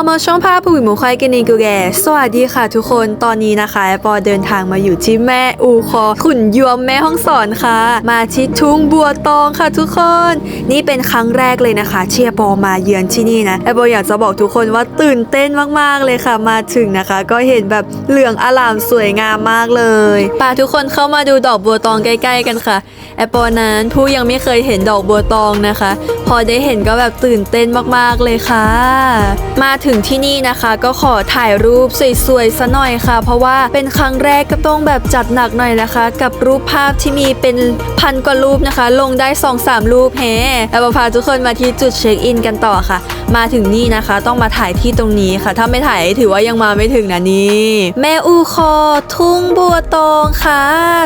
เอามาช่องภาพผู้หญิงหมูควายกันเองกูแกสวัสดีค่ะทุกคนตอนนี้นะคะแอปปอเดินทางมาอยู่ที่แม่อูคอ ขุนยวมแม่ห้องสอนค่ะ มาที่ทุ่งบัวตองค่ะทุกคน นี่เป็นครั้งแรกเลยนะคะที่แอปปอมาเยือนที่นี่นะแอปปออยากจะบอกทุกคนว่าตื่นเต้นมากๆเลยค่ะ มาถึงนะคะ ก็เห็นแบบเหลืองอลามสวยงามมากเลยป่าทุกคนเข้ามาดูดอกบัวตองใกล้ ๆ กันค่ะแอปปอนั้นผู้ยังไม่เคยเห็นดอกบัวตองนะคะ พอได้เห็นก็แบบตื่นเต้นมากๆเลยค่ะ มาถึงึงที่นี่นะคะ ก็ขอถ่ายรูปสวยๆซะหน่อยค่ะ เพราะว่าเป็นครั้งแรกก็ต้องแบบจัดหนักหน่อยนะคะ กับรูปภาพที่มีเป็นพันกว่ารูปนะคะ ลงได้2อสามรูปแฮแล้วพาทุกคนมาที่จุดเช็คอินกันต่อค่ะ มาถึงนี่นะคะ ต้องมาถ่ายที่ตรงนี้ค่ะ ถ้าไม่ถ่ายถือว่ายังมาไม่ถึงนะนี่แม่อูคอ ทุ่งบัวตองค่ะ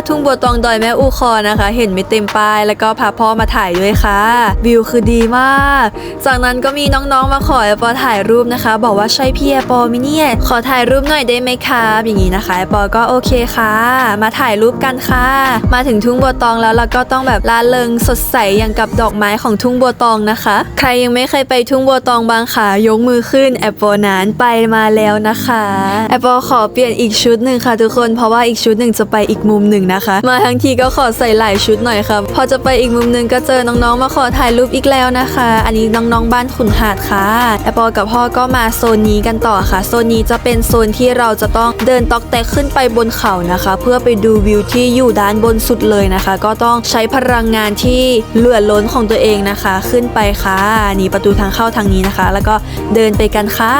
ทุ่งบัวตองดอยแม่อูคอนะคะ เห็นไม่เต็มป้ายแล้วก็พาพ่อมาถ่ายด้วยค่ะ วิวคือดีมาก จากนั้นก็มีน้องๆมาขอแอปปอถ่ายรูปนะคะบอกว่าใช่พี่แอปปอมิเนี่ยขอถ่ายรูปหน่อยได้ไหมครับอย่างนี้นะคะแอปปอก็โอเคค่ะ มาถ่ายรูปกันค่ะ มาถึงทุ่งบัวตองแล้วเราก็ต้องแบบลาเริงสดใสอย่างกับดอกไม้ของทุ่งบัวตองนะคะ ใครยังไม่เคยไปทุ่งบัวตองบ้างค่ะยกมือขึ้นแอปปอนานไปมาแล้วนะคะแอปปอขอเปลี่ยนอีกชุดหนึ่งค่ะทุกคนเพราะว่าอีกชุดหนึ่งจะไปอีกมุมหนึ่งนะคะ มาทั้งทีก็ขอใส่หลายชุดหน่อยค่ะพอจะไปอีกมุมหนึ่งก็เจอน้องๆมาขอถ่ายรูปอีกแล้วนะคะ อันนี้น้องๆบ้านขุนหาดค่ะแอปปอกับพ่อก็มาโซนนี้กันต่อค่ะ โซนนี้จะเป็นโซนที่เราจะต้องเดินตอกแตกขึ้นไปบนเขานะคะ เพื่อไปดูวิวที่อยู่ด้านบนสุดเลยนะคะ ก็ต้องใช้พลังงานที่เหลือล้นของตัวเองนะคะ ขึ้นไปค่ะนี่ประตูทางเข้าทางนี้นะคะ แล้วก็เดินไปกันค่ะ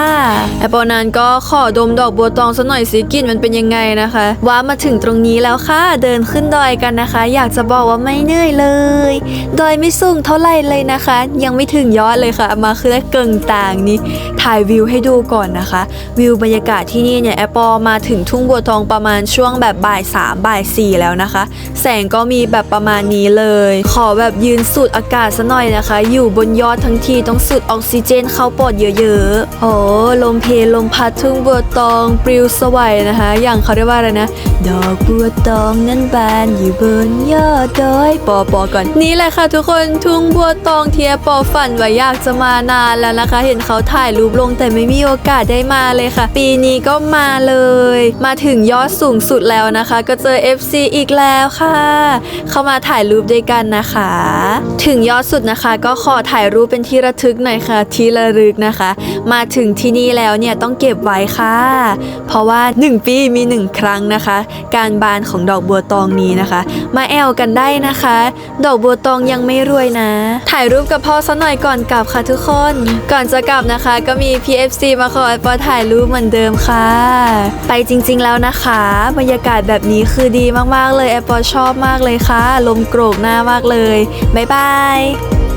แอปปอนั้นก็ขอดมดอกบัวตองสักหน่อยสิกลิ่นมันเป็นยังไงนะคะ ว่ามาถึงตรงนี้แล้วค่ะ เดินขึ้นดอยกันนะคะ อยากจะบอกว่าไม่เหนื่อยเลย ดอยไม่สูงเท่าไหร่เลยนะคะ ยังไม่ถึงยอดเลยค่ะ มาคือได้เกิงต่างนี่ถ่ายวิวให้ดูก่อนนะคะ วิวบรรยากาศที่นี่เนี่ยแอปปอมาถึงทุ่งบัวทองประมาณช่วงแบบบ่ายสามบ่ายสี่แล้วนะคะ แสงก็มีแบบประมาณนี้เลย ขอแบบยืนสูดอากาศซะหน่อยนะคะ อยู่บนยอดทั้งทีต้องสูดออกซิเจนเข้าปอดเยอะๆ โอ้ลมเพลลมพัดทุ่งบัวตองปลิวสวัยนะคะ อย่างเขาเรียกว่าอะไรนะ ดอกบัวตองนั้นบานอยู่บนยอดดอยปอปอก่อนนี่แหละค่ะทุกคนทุ่งบัวตองเทียปอฝันว่าอยากจะมานานแล้วนะคะ เห็นเขาถ่ายรูปลงแต่ไม่มีโอกาสได้มาเลยค่ะ ปีนี้ก็มาเลย มาถึงยอดสูงสุดแล้วนะคะ ก็เจอ FC อีกแล้วค่ะ เข้ามาถ่ายรูปด้วยกันนะคะ ถึงยอดสุดนะคะ ก็ขอถ่ายรูปเป็นที่ระทึกหน่อยค่ะ ที่ระลึกนะคะ มาถึงที่นี่แล้วเนี่ยต้องเก็บไว้ค่ะ เพราะว่า 1 ปีมี 1 ครั้งนะคะ การบานของดอกบัวตองนี้นะคะ มาแอลกันได้นะคะ ดอกบัวตองยังไม่รวยนะ ถ่ายรูปกับพ่อซะหน่อยก่อนกลับค่ะทุกคน ก่อนจะกลับนะคะ ก็มี PFC มาขอไอปอถ่ายรูปเหมือนเดิมค่ะ ไปจริง ๆแล้วนะคะ บรรยากาศแบบนี้คือดีมากๆเลยแอปอชอบมากเลยค่ะ ลมโกรกหน้ามากเลย บ๊ายบาย